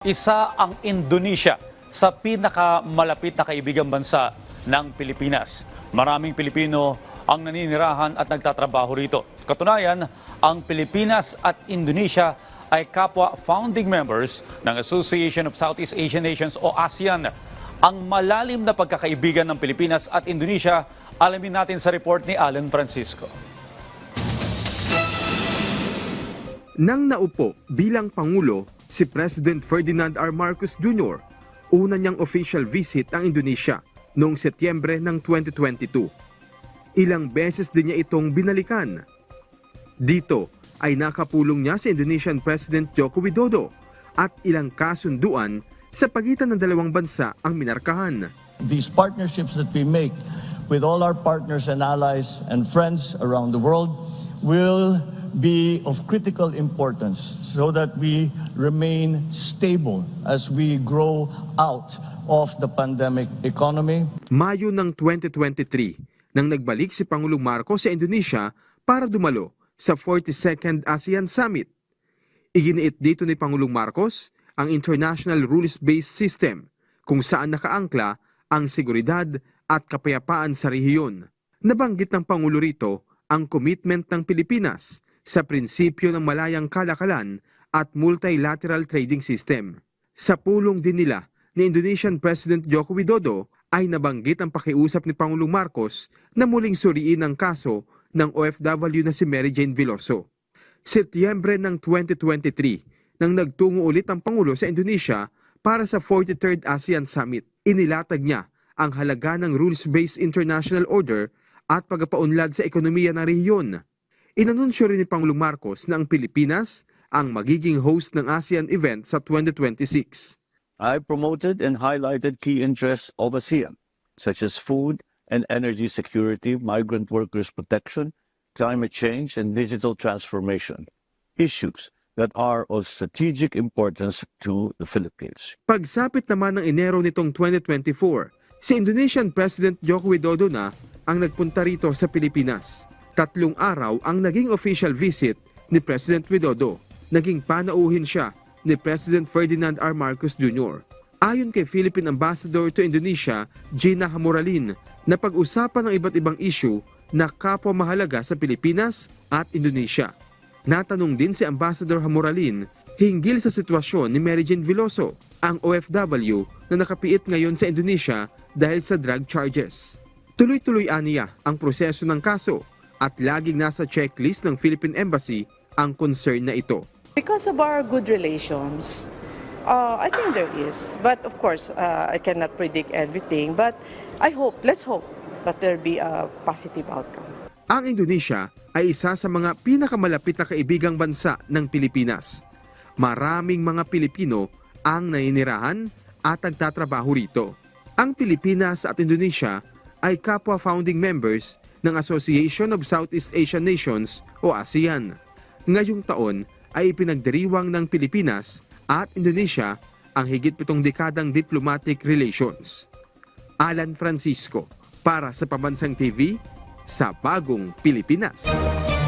Isa ang Indonesia sa pinakamalapit na kaibigang bansa ng Pilipinas. Maraming Pilipino ang naninirahan at nagtatrabaho rito. Katunayan, ang Pilipinas at Indonesia ay kapwa founding members ng Association of Southeast Asian Nations o ASEAN. Ang malalim na pagkakaibigan ng Pilipinas at Indonesia, alamin natin sa report ni Alan Francisco. Nang naupo bilang Pangulo si President Ferdinand R. Marcos Jr., una niyang official visit ang Indonesia noong Setyembre ng 2022. Ilang beses din niya itong binalikan. Dito ay nakapulong niya sa Indonesian President Joko Widodo at ilang kasunduan sa pagitan ng dalawang bansa ang minarkahan. these partnerships that we make with all our partners and allies and friends around the world will be of critical importance so that we remain stable as we grow out of the pandemic economy. Mayo ng 2023 nang nagbalik si Pangulong Marcos sa Indonesia para dumalo sa 42nd ASEAN Summit. Iginiit dito ni Pangulong Marcos ang International Rules-Based System kung saan nakaangkla ang seguridad at kapayapaan sa rehiyon. Nabanggit ng Pangulo rito ang commitment ng Pilipinas sa prinsipyo ng malayang kalakalan at multilateral trading system. Sa pulong din nila ni Indonesian President Joko Widodo ay nabanggit ang pakiusap ni Pangulong Marcos na muling suriin ang kaso ng OFW na si Mary Jane Veloso. Setyembre ng 2023 nang nagtungo ulit ang Pangulo sa Indonesia para sa 43rd ASEAN Summit. Inilatag niya ang halaga ng rules-based international order at pagpapaunlad sa ekonomiya ng rehiyon. Inanunsyo rin ni Pangulong Marcos na ang Pilipinas ang magiging host ng ASEAN event sa 2026. I promoted and highlighted key interests of ASEAN, such as food and energy security, migrant workers protection, climate change, and digital transformation, issues that are of strategic importance to the Philippines. Pagsapit naman ng Enero nitong 2024, si Indonesian President Joko Widodo na ang nagpunta rito sa Pilipinas. Tatlong araw ang naging official visit ni President Widodo. Naging panauhin siya ni President Ferdinand R. Marcos Jr. Ayon kay Philippine Ambassador to Indonesia, Gina Hamoralin, na pag-usapan ng iba't ibang issue na kapwa mahalaga sa Pilipinas at Indonesia. Natanong din si Ambassador Hamoralin hinggil sa sitwasyon ni Mary Jane Veloso, ang OFW na nakapiit ngayon sa Indonesia dahil sa drug charges. Tuloy-tuloy aniya ang proseso ng kaso at laging nasa checklist ng Philippine Embassy ang concern na ito. Because of our good relations, uh, I think there is. But of course, uh, I cannot predict everything. But I hope, let's hope that there be a positive outcome. Ang Indonesia ay isa sa mga pinakamalapit na kaibigang bansa ng Pilipinas. Maraming mga Pilipino ang naninirahan at nagtatrabaho rito. Ang Pilipinas at Indonesia ay kapwa founding members ng Association of Southeast Asian Nations o ASEAN. Ngayong taon ay ipinagdiriwang ng Pilipinas at Indonesia ang higit pitong dekadang diplomatic relations. Alan Francisco para sa Pambansang TV sa Bagong Pilipinas.